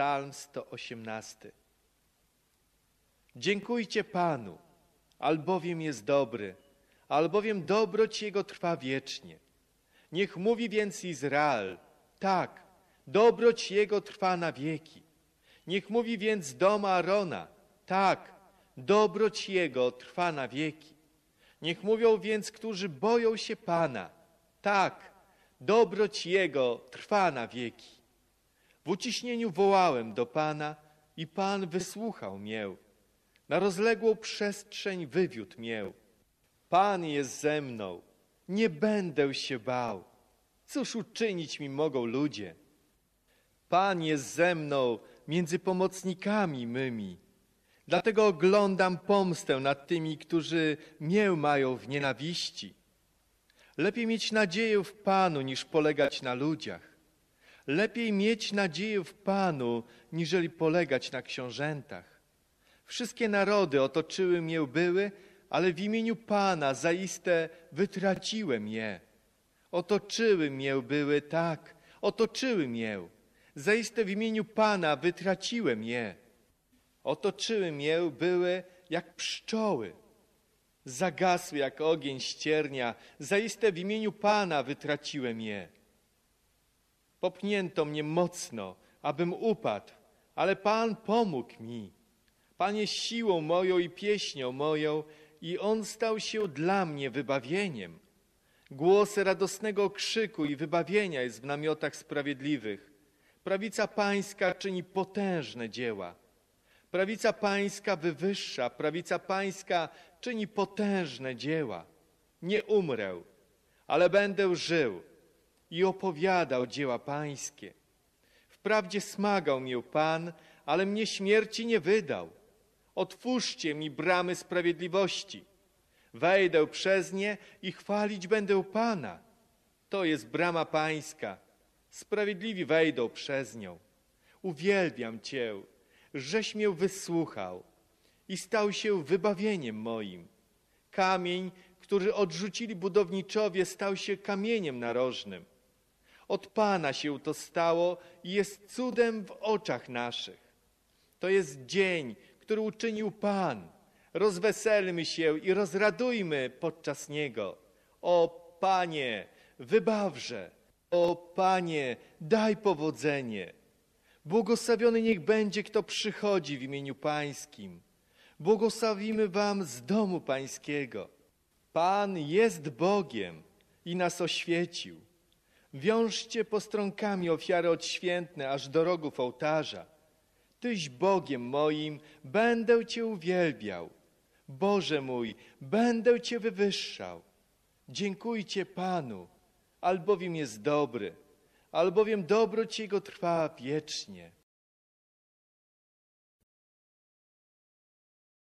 Psalm 118. Dziękujcie Panu, albowiem jest dobry, albowiem dobroć Jego trwa wiecznie. Niech mówi więc Izrael, tak, dobroć Jego trwa na wieki. Niech mówi więc dom Arona, tak, dobroć Jego trwa na wieki. Niech mówią więc, którzy boją się Pana, tak, dobroć Jego trwa na wieki. W uciśnieniu wołałem do Pana i Pan wysłuchał mię. Na rozległą przestrzeń wywiódł mię. Pan jest ze mną, nie będę się bał. Cóż uczynić mi mogą ludzie? Pan jest ze mną między pomocnikami mymi. Dlatego oglądam pomstę nad tymi, którzy mię mają w nienawiści. Lepiej mieć nadzieję w Panu, niż polegać na ludziach. Lepiej mieć nadzieję w Panu, niżeli polegać na książętach. Wszystkie narody otoczyły mię były, ale w imieniu Pana zaiste wytraciłem je. Otoczyły mię były tak, otoczyły mię. Zaiste w imieniu Pana wytraciłem je. Otoczyły mię były jak pszczoły. Zagasły jak ogień ściernia. Zaiste w imieniu Pana wytraciłem je. Popchnięto mnie mocno, abym upadł, ale Pan pomógł mi. Pan jest siłą moją i pieśnią moją i On stał się dla mnie wybawieniem. Głos radosnego krzyku i wybawienia jest w namiotach sprawiedliwych. Prawica Pańska czyni potężne dzieła. Prawica Pańska wywyższa, prawica Pańska czyni potężne dzieła. Nie umrę, ale będę żył i opowiadał dzieła Pańskie. Wprawdzie smagał mnie Pan, ale mnie śmierci nie wydał. Otwórzcie mi bramy sprawiedliwości. Wejdę przez nie i chwalić będę Pana. To jest brama Pańska. Sprawiedliwi wejdą przez nią. Uwielbiam Cię, żeś mnie wysłuchał i stał się wybawieniem moim. Kamień, który odrzucili budowniczowie, stał się kamieniem narożnym. Od Pana się to stało i jest cudem w oczach naszych. To jest dzień, który uczynił Pan. Rozweselmy się i rozradujmy podczas niego. O Panie, wybawże. O Panie, daj powodzenie. Błogosławiony niech będzie, kto przychodzi w imieniu Pańskim. Błogosławimy Wam z domu Pańskiego. Pan jest Bogiem i nas oświecił. Wiążcie postроnkami ofiary odświętne aż do rogów ołtarza. Tyś Bogiem moim, będę Cię uwielbiał. Boże mój, będę Cię wywyższał. Dziękujcie Panu, albowiem jest dobry, albowiem dobroć Jego trwa wiecznie.